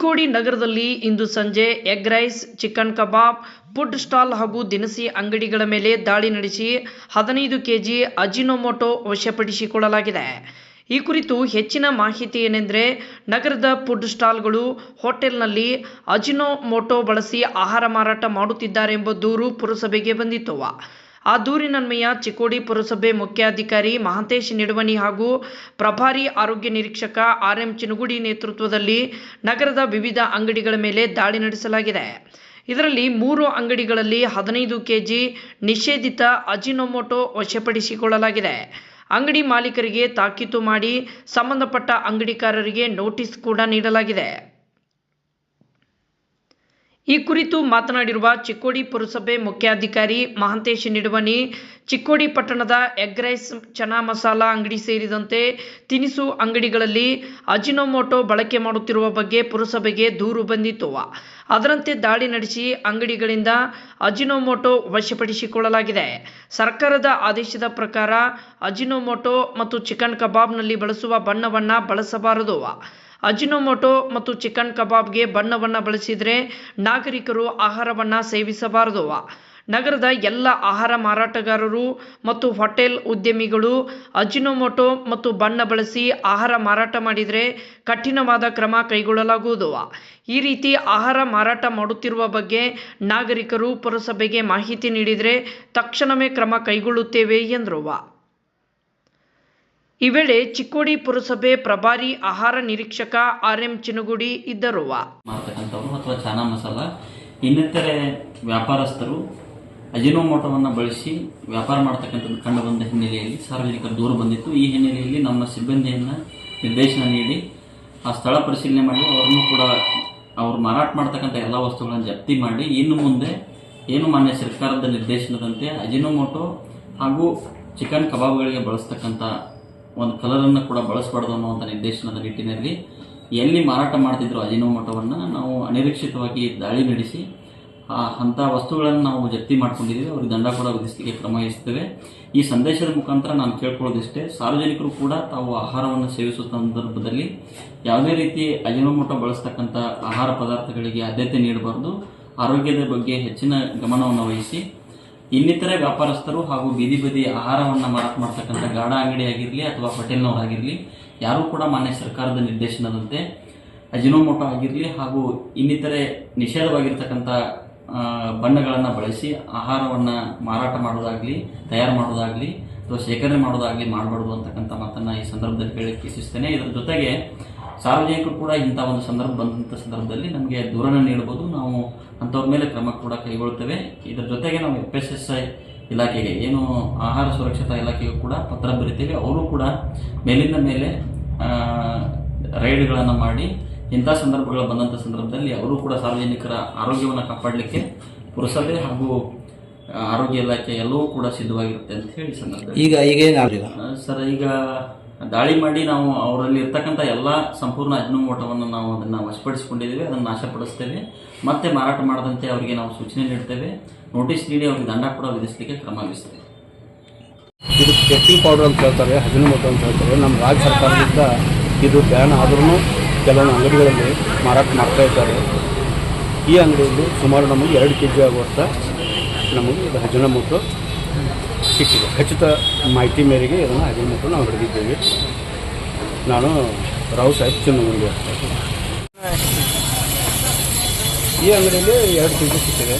ಚಿಕ್ಕೋಡಿ ನಗರದಲ್ಲಿ ಇಂದು ಸಂಜೆ egg rice, chicken kebab food stall ಹಾಗೂ ದಿನಸಿ ಅಂಗಡಿಗಳ ಮೇಲೆ ದಾಳಿ ನಡೆಸಿ ಹದಿನೈದು ಕೆಜಿ ಅಜಿನೋಮೋಟೊ ವಶಪಡಿಸಿಕೊಳ್ಳಲಾಗಿದೆ. ಈ ಕುರಿತು ಹೆಚ್ಚಿನ ಮಾಹಿತಿ ಏನೆಂದರೆ, ನಗರದ ಫುಡ್ ಸ್ಟಾಲ್ಗಳು ಹೋಟೆಲ್ನಲ್ಲಿ ಅಜಿನೋಮೋಟೊ ಬಳಸಿ ಆಹಾರ ಮಾರಾಟ ಮಾಡುತ್ತಿದ್ದಾರೆಂಬ ದೂರು ಪುರಸಭೆಗೆ ಬಂದಿತ್ತು. ಆ ದೂರಿನನ್ವಯ ಚಿಕ್ಕೋಡಿ ಪುರಸಭೆ ಮುಖ್ಯಾಧಿಕಾರಿ ಮಹಾಂತೇಶ್ ನಿಡವಣಿ ಹಾಗೂ ಪ್ರಭಾರಿ ಆರೋಗ್ಯ ನಿರೀಕ್ಷಕ ಆರ್ ಎಂ ಚಿನುಗುಡಿ ನೇತೃತ್ವದಲ್ಲಿ ನಗರದ ವಿವಿಧ ಅಂಗಡಿಗಳ ಮೇಲೆ ದಾಳಿ ನಡೆಸಲಾಗಿದೆ. ಇದರಲ್ಲಿ ಮೂರು ಅಂಗಡಿಗಳಲ್ಲಿ ಹದಿನೈದು ಕೆಜಿ ನಿಷೇಧಿತ ಅಜಿನೊಮೊಟೊ ವಶಪಡಿಸಿಕೊಳ್ಳಲಾಗಿದೆ. ಅಂಗಡಿ ಮಾಲೀಕರಿಗೆ ತಾಕೀತು ಮಾಡಿ ಸಂಬಂಧಪಟ್ಟ ಅಂಗಡಿಕಾರರಿಗೆ ನೋಟಿಸ್ ಕೂಡ ನೀಡಲಾಗಿದೆ. ಈ ಕುರಿತು ಮಾತನಾಡಿರುವ ಚಿಕ್ಕೋಡಿ ಪುರಸಭೆ ಮುಖ್ಯಾಧಿಕಾರಿ ಮಹಾಂತೇಶ ನಿಡುವನಿ ಚಿಕ್ಕೋಡಿ ಪಟ್ಟಣದ ಎಗ್ ರೈಸ್, ಚನಾ ಮಸಾಲ ಅಂಗಡಿ ಸೇರಿದಂತೆ ತಿನಿಸು ಅಂಗಡಿಗಳಲ್ಲಿ ಅಜಿನೋಮೋಟೊ ಬಳಕೆ ಮಾಡುತ್ತಿರುವ ಬಗ್ಗೆ ಪುರಸಭೆಗೆ ದೂರು ಬಂದಿತ್ತು. ಅದರಂತೆ ದಾಳಿ ನಡೆಸಿ ಅಂಗಡಿಗಳಿಂದ ಅಜಿನೋಮೋಟೊ ವಶಪಡಿಸಿಕೊಳ್ಳಲಾಗಿದೆ. ಸರ್ಕಾರದ ಆದೇಶದ ಪ್ರಕಾರ ಅಜಿನೋಮೋಟೊ ಮತ್ತು ಚಿಕನ್ ಕಬಾಬ್ನಲ್ಲಿ ಬಳಸುವ ಬಣ್ಣವನ್ನು ಬಳಸಬಾರದು. ಅಜಿನೋಮೋಟೊ ಮತ್ತು ಚಿಕನ್ ಕಬಾಬ್ಗೆ ಬಣ್ಣವನ್ನು ಬಳಸಿದರೆ ನಾಗರಿಕರು ಆಹಾರವನ್ನು ಸೇವಿಸಬಾರದು. ನಗರದ ಎಲ್ಲ ಆಹಾರ ಮಾರಾಟಗಾರರು ಮತ್ತು ಹೋಟೆಲ್ ಉದ್ಯಮಿಗಳು ಅಜಿನೋಮೋಟೊ ಮತ್ತು ಬಣ್ಣ ಬಳಸಿ ಆಹಾರ ಮಾರಾಟ ಮಾಡಿದರೆ ಕಠಿಣವಾದ ಕ್ರಮ ಕೈಗೊಳ್ಳಲಾಗುವುದು. ಈ ರೀತಿ ಆಹಾರ ಮಾರಾಟ ಮಾಡುತ್ತಿರುವ ಬಗ್ಗೆ ನಾಗರಿಕರು ಪುರಸಭೆಗೆ ಮಾಹಿತಿ ನೀಡಿದರೆ ತಕ್ಷಣವೇ ಕ್ರಮ ಕೈಗೊಳ್ಳುತ್ತೇವೆ ಎಂದರು. ಈ ವೇಳೆ ಚಿಕ್ಕೋಡಿ ಪುರಸಭೆ ಪ್ರಭಾರಿ ಆಹಾರ ನಿರೀಕ್ಷಕ ಆರ್ ಎಂ ಚಿನಗುಡಿ ಇದ್ದರು ಮಾಡ್ತಕ್ಕಂಥವ್ರು ಅಥವಾ ಚಾನಾ ಮಸಾಲ, ಇನ್ನಿತರೆ ವ್ಯಾಪಾರಸ್ಥರು ಅಜಿನೋಮೋಟೋವನ್ನು ಬಳಸಿ ವ್ಯಾಪಾರ ಮಾಡ್ತಕ್ಕಂಥದ್ದು ಕಂಡು ಬಂದ ಹಿನ್ನೆಲೆಯಲ್ಲಿ, ಸಾರ್ವಜನಿಕ ದೂರು ಬಂದಿತ್ತು. ಈ ಹಿನ್ನೆಲೆಯಲ್ಲಿ ನಮ್ಮ ಸಿಬ್ಬಂದಿಯನ್ನು ನಿರ್ದೇಶನ ನೀಡಿ, ಆ ಸ್ಥಳ ಪರಿಶೀಲನೆ ಮಾಡಿ, ಅವರನ್ನು ಕೂಡ ಅವರು ಮಾರಾಟ ಮಾಡ್ತಕ್ಕಂಥ ಎಲ್ಲ ವಸ್ತುಗಳನ್ನು ಜಪ್ತಿ ಮಾಡಿ, ಇನ್ನು ಮುಂದೆ ಏನು ಮಾನ್ಯ ಸರ್ಕಾರದ ನಿರ್ದೇಶನದಂತೆ ಅಜಿನೋಮೋಟೋ ಹಾಗೂ ಚಿಕನ್ ಕಬಾಬ್ಗಳಿಗೆ ಬಳಸ್ತಕ್ಕಂಥ ಒಂದು ಕಲರನ್ನು ಕೂಡ ಬಳಸಬಾರ್ದು ಅನ್ನುವಂಥ ನಿರ್ದೇಶನದ ನಿಟ್ಟಿನಲ್ಲಿ ಎಲ್ಲಿ ಮಾರಾಟ ಮಾಡ್ತಿದ್ರು ಅಜಿನೋಮೋಟೋವನ್ನು ನಾವು ಅನಿರೀಕ್ಷಿತವಾಗಿ ದಾಳಿ ನಡೆಸಿ, ಆ ಅಂಥ ವಸ್ತುಗಳನ್ನು ನಾವು ಜಪ್ತಿ ಮಾಡ್ಕೊಂಡಿದ್ದೀವಿ. ಅವ್ರಿಗೆ ದಂಡ ಕೂಡ ವಿಧಿಸಲಿಕ್ಕೆ ಕ್ರಮ ವಹಿಸ್ತೇವೆ ಈ ಸಂದೇಶದ ಮುಖಾಂತರ ನಾನು ಕೇಳ್ಕೊಳ್ಳೋದಿಷ್ಟೇ, ಸಾರ್ವಜನಿಕರು ಕೂಡ ತಾವು ಆಹಾರವನ್ನು ಸೇವಿಸುವ ಸಂದರ್ಭದಲ್ಲಿ ಯಾವುದೇ ರೀತಿ ಅಜಿನೋಮೋಟೋ ಬಳಸ್ತಕ್ಕಂಥ ಆಹಾರ ಪದಾರ್ಥಗಳಿಗೆ ಆದ್ಯತೆ ನೀಡಬಾರ್ದು. ಆರೋಗ್ಯದ ಬಗ್ಗೆ ಹೆಚ್ಚಿನ ಗಮನವನ್ನು ವಹಿಸಿ ಇನ್ನಿತರೆ ವ್ಯಾಪಾರಸ್ಥರು ಹಾಗೂ ಬೀದಿ ಬದಿ ಆಹಾರವನ್ನು ಮಾರಾಟ ಮಾಡ್ತಕ್ಕಂಥ ಗಾಢ ಅಂಗಡಿ ಆಗಿರಲಿ ಅಥವಾ ಹೋಟೆಲ್ನವರಾಗಿರಲಿ ಯಾರೂ ಕೂಡ ಮಾನ್ಯ ಸರ್ಕಾರದ ನಿರ್ದೇಶನದಂತೆ ಅಜಿನೋಮೋಟೋ ಆಗಿರಲಿ ಹಾಗೂ ಇನ್ನಿತರೆ ನಿಷೇಧವಾಗಿರ್ತಕ್ಕಂಥ ಬಣ್ಣಗಳನ್ನು ಬಳಸಿ ಆಹಾರವನ್ನು ಮಾರಾಟ ಮಾಡೋದಾಗಲಿ ತಯಾರು ಮಾಡೋದಾಗಲಿ ಅಥವಾ ಶೇಖರಣೆ ಮಾಡೋದಾಗಲಿ ಮಾಡಬಾರ್ದು ಅಂತಕ್ಕಂಥ ಮಾತನ್ನು ಈ ಸಂದರ್ಭದಲ್ಲಿ ಹೇಳಕ್ಕೆ ಇಚ್ಛಿಸ್ತೇನೆ. ಇದರ ಜೊತೆಗೆ ಸಾರ್ವಜನಿಕರು ಕೂಡ ಇಂಥ ಒಂದು ಸಂದರ್ಭ ಬಂದಂಥ ಸಂದರ್ಭದಲ್ಲಿ ನಮಗೆ ದೂರನ ನೀಡಬಹುದು ನಾವು ಅಂಥವ್ರ ಮೇಲೆ ಕ್ರಮ ಕೂಡ ಕೈಗೊಳ್ತೇವೆ. ಇದರ ಜೊತೆಗೆ ನಾವು ಎಫ್ ಎಸ್ ಎಸ್ ಐ ಇಲಾಖೆಗೆ ಏನು ಆಹಾರ ಸುರಕ್ಷತಾ ಇಲಾಖೆಗೂ ಕೂಡ ಪತ್ರ ಬರಿತೇವೆ. ಅವರು ಕೂಡ ಮೇಲಿಂದ ಮೇಲೆ ರೈಡ್ಗಳನ್ನು ಮಾಡಿ ಇಂಥ ಸಂದರ್ಭಗಳು ಬಂದಂಥ ಸಂದರ್ಭದಲ್ಲಿ ಅವರು ಕೂಡ ಸಾರ್ವಜನಿಕರ ಆರೋಗ್ಯವನ್ನು ಕಾಪಾಡಲಿಕ್ಕೆ ಪುರಸಭೆ ಹಾಗೂ ಆರೋಗ್ಯ ಇಲಾಖೆ ಎಲ್ಲವೂ ಕೂಡ ಸಿದ್ಧವಾಗಿರುತ್ತೆ ಅಂತ ಹೇಳಿ ಸಂದರ್ಭ ಈಗ ಈಗ ಸರ್ ಈಗ ದಾಳಿ ಮಾಡಿ ನಾವು ಅವರಲ್ಲಿ ಇರ್ತಕ್ಕಂಥ ಎಲ್ಲ ಸಂಪೂರ್ಣ ಅಜಿನೋಮೋಟವನ್ನು ನಾವು ಅದನ್ನು ವಶಪಡಿಸಿಕೊಂಡಿದ್ದೇವೆ, ಅದನ್ನು ನಾಶಪಡಿಸ್ತೇವೆ. ಮತ್ತೆ ಮಾರಾಟ ಮಾಡದಂತೆ ಅವರಿಗೆ ನಾವು ಸೂಚನೆ ನೀಡ್ತೇವೆ. ನೋಟಿಸ್ ನೀಡಿ, ಅವರಿಗೆ ದಂಡ ಕೂಡ ವಿಧಿಸಲಿಕ್ಕೆ ಕ್ರಮ ವಹಿಸ್ತೇವೆ. ಇದು ಕೆಟ್ಟಿಂಗ್ ಪೌಡರ್ ಅಂತ ಹೇಳ್ತಾರೆ ಹಜಿನಮೋಟೋ ಅಂತ ಹೇಳ್ತಾರೆ. ನಮ್ಮ ರಾಜ್ಯ ಸರ್ಕಾರದಿಂದ ಇದು ಬ್ಯಾನ್ ಆದ್ರೂ ಕೆಲವೊಂದು ಅಂಗಡಿಗಳಲ್ಲಿ ಮಾರಾಟ ಮಾಡ್ತಾ ಇದ್ದಾರೆ. ಈ ಅಂಗಡಿಯಲ್ಲಿ ಸುಮಾರು ನಮಗೆ ಎರಡು ಕೆ ಜಿ ಆಗುವಂಥ ನಮಗೆ ಇದು ಹಜಿನಮೋಟೋ ಸಿಕ್ಕಿದೆ. ಖಚಿತ ಮಾಹಿತಿ ಮೇರೆಗೆ ಇದನ್ನು ಹಜಿನಮೋಟೋ ನಾವು ಹಿಡಿದಿದ್ದೇವೆ. ನಾನು ರಾವ್ ಸಾಹೇಬ್ ಚಿನ್ನಮಂಡಿ ಈ ಅಂಗಡಿಯಲ್ಲಿ ಎರಡು ಜಿ ಸಿಕ್ಕಿದೆ.